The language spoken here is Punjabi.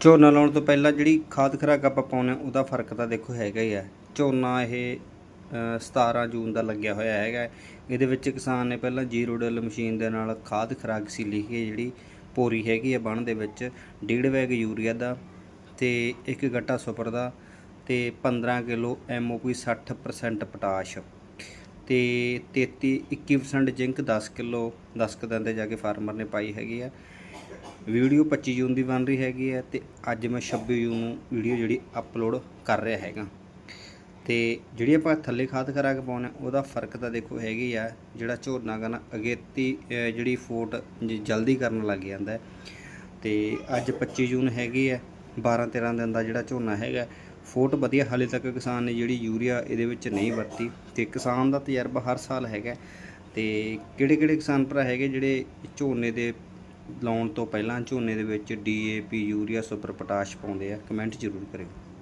ਝੋਨਾ ਲਾਉਣ ਤੋਂ ਪਹਿਲਾਂ ਜਿਹੜੀ ਖਾਦ ਖੁਰਾਕ ਆਪਾਂ ਪਾਉਂਦੇ ਹਾਂ ਉਹਦਾ ਫ਼ਰਕ ਤਾਂ ਦੇਖੋ ਹੈਗਾ ਹੀ ਹੈ। ਝੋਨਾ ਇਹ ਅ, 17 ਜੂਨ ਦਾ ਲੱਗਿਆ ਹੋਇਆ ਹੈਗਾ। ਇਹਦੇ ਵਿੱਚ ਕਿਸਾਨ ਨੇ ਪਹਿਲਾਂ ਜੀਰੋ ਡਿਲ ਮਸ਼ੀਨ ਦੇ ਨਾਲ ਖਾਦ ਖੁਰਾਕ ਸੀ ਲਿਖੀ ਹੈ ਜਿਹੜੀ ਪੋਰੀ ਹੈਗੀ ਆ ਬਣ ਦੇ ਵਿੱਚ। ਡੇਢ ਬੈਗ ਯੂਰੀਆ ਦਾ ਤੇ ਇੱਕ ਗੱਟਾ ਸੁਪਰ ਦਾ ਤੇ 15 ਕਿਲੋ ਐਮਓਪੀ 60% ਪੋਟਾਸ਼। ਤੇ 33 21% ਜ਼ਿੰਕ 10 ਕਿਲੋ 10 ਕੁ ਤੇ ਜਾ ਕੇ ਫਾਰਮਰ ਨੇ ਪਾਈ ਹੈਗੀ ਆ ਵੀਡੀਓ 25 ਜੂਨ ਦੀ ਬਣ ਰਹੀ ਹੈਗੀ ਹੈ ਤੇ ਅੱਜ ਮੈਂ 26 ਜੂਨ ਨੂੰ ਵੀਡੀਓ ਜਿਹੜੀ ਅਪਲੋਡ ਕਰ ਰਿਹਾ ਹੈਗਾ। ਤੇ ਜਿਹੜੀ ਆਪਾਂ ਥੱਲੇ ਖਾਦ ਕਰਾ ਕੇ ਪਾਉਣੇ ਉਹਦਾ ਫ਼ਰਕ ਤਾਂ ਦੇਖੋ ਹੈਗੀ ਆ, ਜਿਹੜਾ ਝੋਨਾ ਕਰਨਾ ਅਗੇਤੀ ਜਿਹੜੀ ਫੋਟ ਜ- ਜਲਦੀ ਕਰਨ ਲੱਗ ਜਾਂਦਾ ਹੈ। ਤੇ ਅੱਜ 25 ਜੂਨ ਹੈਗੀ ਹੈ 12 13 ਦਿਨ ਦਾ ਜਿਹੜਾ ਝੋਨਾ ਹੈਗਾ, ਫੋਟ ਵਧੀਆ ਹਾਲੇ ਤੱਕ ਕਿਸਾਨ ਨੇ ਜਿਹੜੀ ਯੂਰੀਆ ਇਹਦੇ ਵਿੱਚ ਨਹੀਂ ਵਰਤੀ। ਤੇ ਕਿਸਾਨ ਦਾ ਤਜਰਬਾ ਹਰ ਸਾਲ ਹੈਗਾ। ਤੇ ਕਿਹੜੇ ਕਿਹੜੇ ਕਿਸਾਨ ਭਰਾ ਹੈਗੇ ਜਿਹੜੇ ਝੋਨੇ ਦੇ ਲਾਉਣ ਤੋਂ ਪਹਿਲਾਂ ਝੋਨੇ ਦੇ ਵਿੱਚ ਡੀਏਪੀ ਯੂਰੀਆ ਸੁਪਰ ਪੋਟਾਸ਼ ਪਾਉਂਦੇ ਆ। ਕਮੈਂਟ ਜ਼ਰੂਰ ਕਰਿਓ।